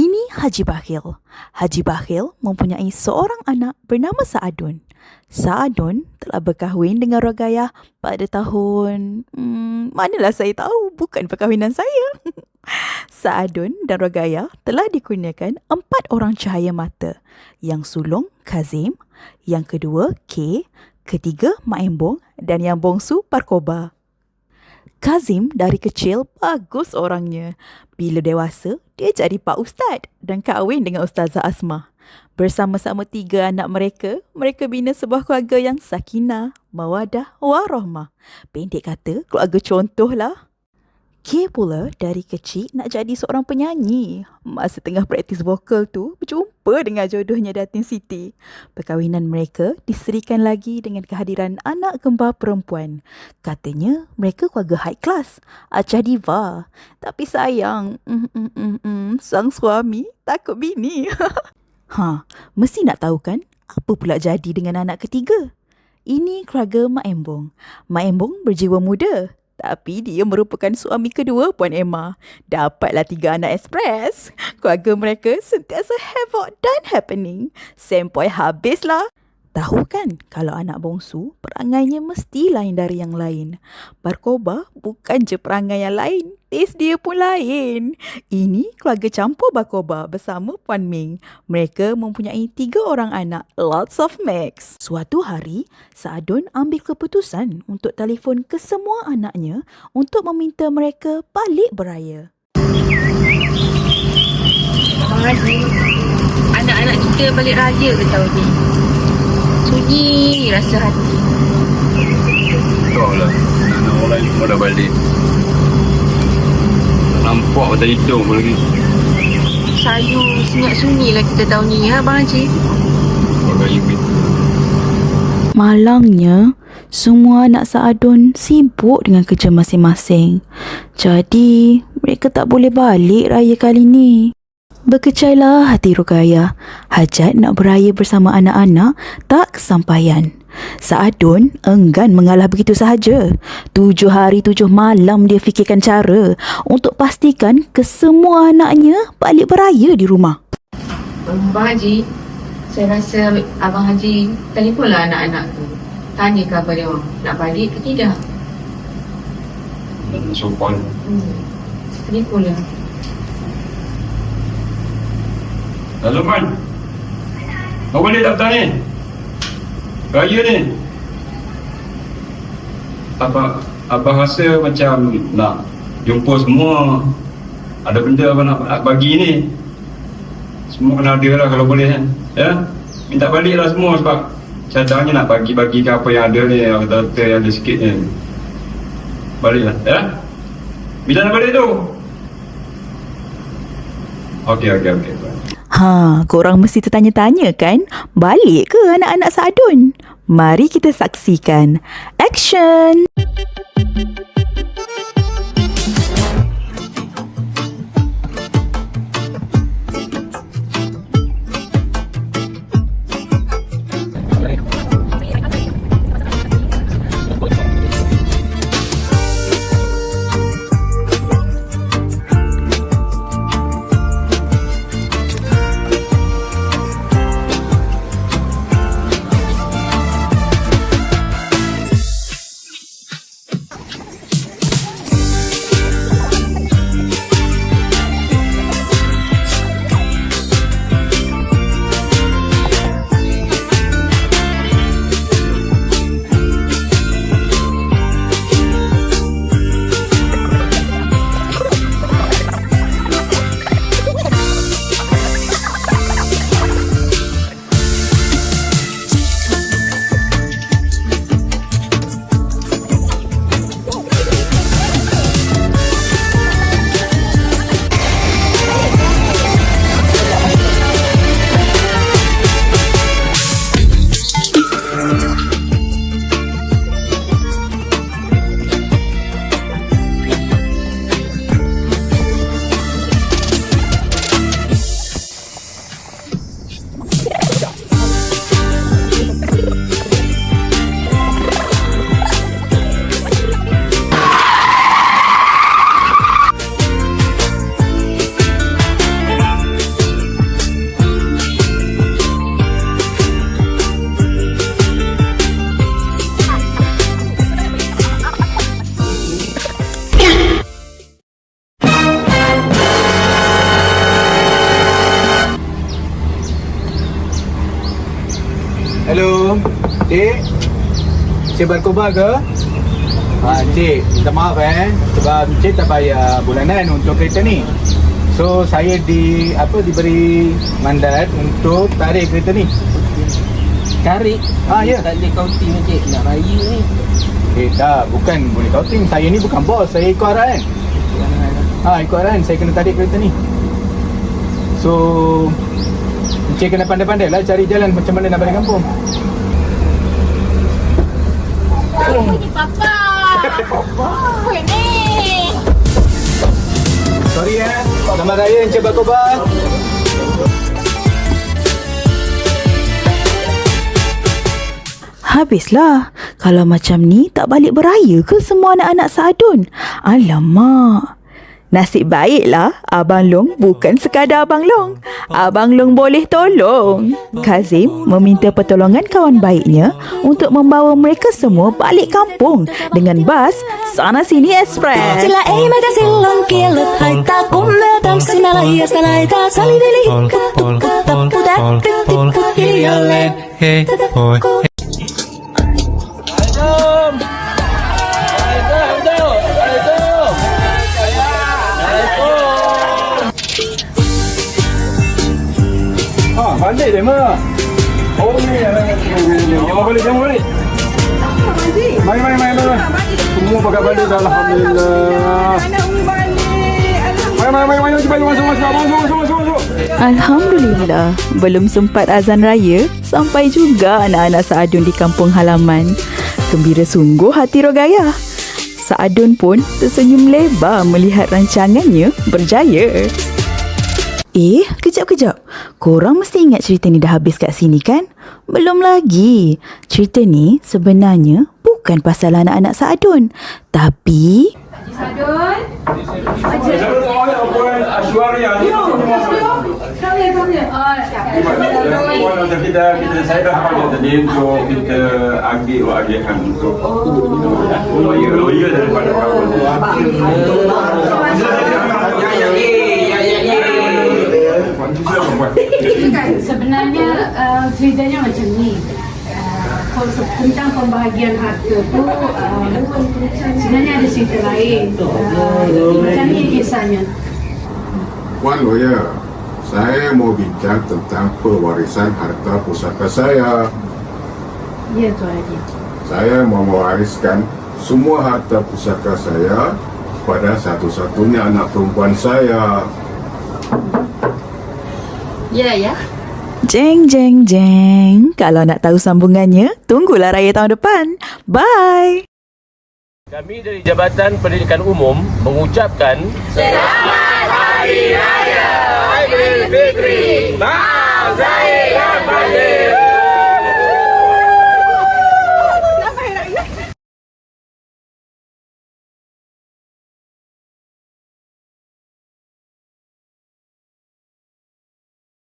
Ini Haji Bakhil. Haji Bakhil mempunyai seorang anak bernama Saadun. Saadun telah berkahwin dengan Rogayah pada tahun... Hmm, manalah saya tahu, bukan perkahwinan saya. Saadun dan Rogayah telah dikurniakan empat orang cahaya mata. Yang sulung Kazim, yang kedua K, ketiga Mak Embong dan yang bongsu Parkoba. Kazim dari kecil bagus orangnya. Bila dewasa, dia jadi Pak Ustaz dan kahwin dengan Ustazah Asmah. Bersama-sama tiga anak mereka, mereka bina sebuah keluarga yang sakinah, mawadah, warahmah. Pendek kata, keluarga contoh lah. K pula dari kecil nak jadi seorang penyanyi. Masa tengah praktis vokal tu, berjumpa dengan jodohnya Datin Siti. Perkahwinan mereka diserikan lagi dengan kehadiran anak kembar perempuan. Katanya mereka keluarga high class, acah diva. Tapi sayang, mm, mm, mm, sang suami takut bini. ha, mesti nak tahu kan apa pula jadi dengan anak ketiga? Ini keluarga Mak Embong. Mak Embong berjiwa muda. Tapi dia merupakan suami kedua Puan Emma. Dapatlah tiga anak ekspres. Keluarga mereka sentiasa havoc dan happening. Sempoi habislah. Tahu kan kalau anak bongsu perangainya mesti lain dari yang lain. Barkoba bukan je perangai yang lain. Taste dia pun lain. Ini keluarga campur Barkoba bersama Puan Ming. Mereka mempunyai tiga orang anak. Lots of mix. Suatu hari, Saadun ambil keputusan untuk telefon ke semua anaknya untuk meminta mereka balik beraya. Haji, anak-anak kita balik raya ke tahun ni? Sunyi rasa hati. Kau lah Anak orang lain dah balik Nampak macam hitung pun lagi Sayu senyap sunyi lah kita tahun ni ya Abang Haji. Malangnya, semua anak Saadun sibuk dengan kerja masing-masing. Jadi, mereka tak boleh balik raya kali ni. Berkecailah hati Rukaya. Hajat nak beraya bersama anak-anak tak kesampaian. Saadun enggan mengalah begitu sahaja. Tujuh hari tujuh malam dia fikirkan cara untuk pastikan kesemua anaknya balik beraya di rumah. Abang Haji, saya rasa Abang Haji telefonlah anak-anak tu. Tanya khabar dia orang. Nak balik ke tidak? Sopan Hmm. Telefonlah. Halo Man Kau boleh tak ni? Raya ni. Abang Abang rasa macam nak jumpa semua? Ada benda abang nak, nak bagi ni? Semua kena ada lah kalau boleh kan? Ya? Minta balik lah semua sebab Cadangnya nak bagi-bagi ke apa yang ada ni Yang kata yang ada sikit ni. Balik lah ya? Bila nak balik tu? Okey okey okey Ha, korang mesti tertanya-tanya kan? Balik ke anak-anak Saadun? Mari kita saksikan. Action! Dek Cik Barkoba ke? Ha, Cik, minta maaf eh. Sebab Cik tak bayar bulanan untuk kereta ni. So saya di apa diberi mandat untuk tarik kereta ni. Tarik? Ah ya. Tak boleh counting Encik Nak raya ni. Eh tak, bukan boleh counting Saya ni bukan bos, saya ikut arahan. Ha, ikut arahan, saya kena tarik kereta ni. So Encik kena pandai-pandai lah cari jalan macam mana nak balik kampung Sorry eh, selamat raya Encik Bakoba Habislah. Kalau macam ni tak balik beraya ke semua anak-anak Saadun? Alamak. Nasib baiklah Abang Long bukan sekadar Abang Long. Abang Long boleh tolong. Kazim meminta pertolongan kawan baiknya untuk membawa mereka semua balik kampung dengan bas Sana Sini. Sillä ei me. Balik dia mah. Oh ni, jangan balik, jangan balik. Mari, mari, mari, mari. Semua pakai balik dah, Alhamdulillah. Mari, mari, mari, mari, cepat masuk, masuk, masuk, masuk, masuk, masuk. Alhamdulillah, belum sempat azan raya, sampai juga anak-anak Saadun di kampung halaman. Gembira sungguh hati Rogaya. Saadun pun tersenyum lebar melihat rancangannya berjaya. Eh, kejap-kejap. Korang mesti ingat cerita ni dah habis kat sini kan? Belum lagi. Cerita ni sebenarnya bukan pasal anak-anak Saadun. Tapi kita kita saya dah hafal tadi untuk kita agih agihkan untuk lawyer lawyer daripada kawan. Sebenarnya uh, ceritanya macam ni. Uh, konsep tentang pembahagian harta tu uh, sebenarnya ada cerita lain. Uh, macam ni kisahnya. Wan lawyer, saya mau bincang tentang pewarisan harta pusaka saya. Ya Tuan Haji. Saya mau mewariskan semua harta pusaka saya pada satu-satunya anak perempuan saya. Ya ya. Jeng jeng jeng. Kalau nak tahu sambungannya, tunggulah raya tahun depan. Bye. Kami dari Jabatan Pendidikan Umum mengucapkan Selamat Hari Raya Aidilfitri.